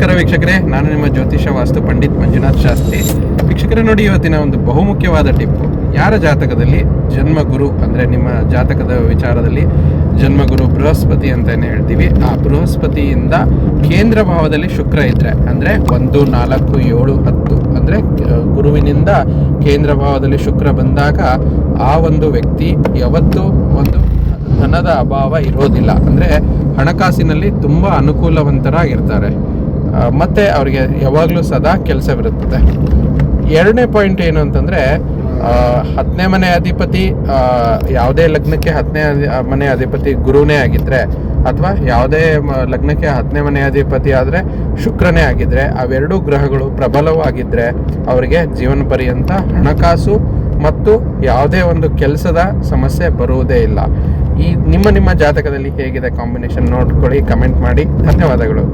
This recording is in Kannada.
ನಮಸ್ಕಾರ ವೀಕ್ಷಕರೇ, ನಾನು ನಿಮ್ಮ ಜ್ಯೋತಿಷ ವಾಸ್ತು ಪಂಡಿತ್ ಮಂಜುನಾಥ್ ಶಾಸ್ತ್ರಿ. ವೀಕ್ಷಕರೇ, ನೋಡಿ ಇವತ್ತಿನ ಒಂದು ಬಹುಮುಖ್ಯವಾದ ಟಿಪ್ಪು ಯಾರ ಜಾತಕದಲ್ಲಿ ಜನ್ಮಗುರು ಅಂದರೆ ನಿಮ್ಮ ಜಾತಕದ ವಿಚಾರದಲ್ಲಿ ಜನ್ಮಗುರು ಬೃಹಸ್ಪತಿ ಅಂತ ಹೇಳ್ತೀವಿ. ಆ ಬೃಹಸ್ಪತಿಯಿಂದ ಕೇಂದ್ರ ಭಾವದಲ್ಲಿ ಶುಕ್ರ ಇದ್ದರೆ ಅಂದರೆ ಒಂದು, ನಾಲ್ಕು, ಏಳು, ಹತ್ತು, ಅಂದರೆ ಗುರುವಿನಿಂದ ಕೇಂದ್ರ ಭಾವದಲ್ಲಿ ಶುಕ್ರ ಬಂದಾಗ ಆ ಒಂದು ವ್ಯಕ್ತಿ ಯಾವತ್ತೂ ಒಂದು ಧನದ ಅಭಾವ ಇರೋದಿಲ್ಲ. ಅಂದರೆ ಹಣಕಾಸಿನಲ್ಲಿ ತುಂಬ ಅನುಕೂಲವಂತರಾಗಿರ್ತಾರೆ. ಮತ್ತೆ ಅವರಿಗೆ ಯಾವಾಗಲೂ ಸದಾ ಕೆಲಸವಿರುತ್ತದೆ ಎರಡನೇ ಪಾಯಿಂಟ್ ಏನು ಅಂತಂದರೆ ಹತ್ತನೇ ಮನೆ ಅಧಿಪತಿ ಯಾವುದೇ ಲಗ್ನಕ್ಕೆ ಹತ್ತನೇ ಮನೆ ಅಧಿಪತಿ ಗುರುನೇ ಆಗಿದ್ದರೆ ಅಥವಾ ಯಾವುದೇ ಲಗ್ನಕ್ಕೆ ಹತ್ತನೇ ಮನೆ ಅಧಿಪತಿ ಆದರೆ ಶುಕ್ರನೇ ಆಗಿದ್ದರೆ ಅವೆರಡೂ ಗ್ರಹಗಳು ಪ್ರಬಲವಾಗಿದ್ದರೆ ಅವರಿಗೆ ಜೀವನ ಪರ್ಯಂತ ಹಣಕಾಸು ಮತ್ತು ಯಾವುದೇ ಒಂದು ಕೆಲಸದ ಸಮಸ್ಯೆ ಬರುವುದೇ ಇಲ್ಲ. ಈ ನಿಮ್ಮ ನಿಮ್ಮ ಜಾತಕದಲ್ಲಿ ಹೇಗಿದೆ ಕಾಂಬಿನೇಷನ್ ನೋಡ್ಕೊಳ್ಳಿ, ಕಮೆಂಟ್ ಮಾಡಿ. ಧನ್ಯವಾದಗಳು.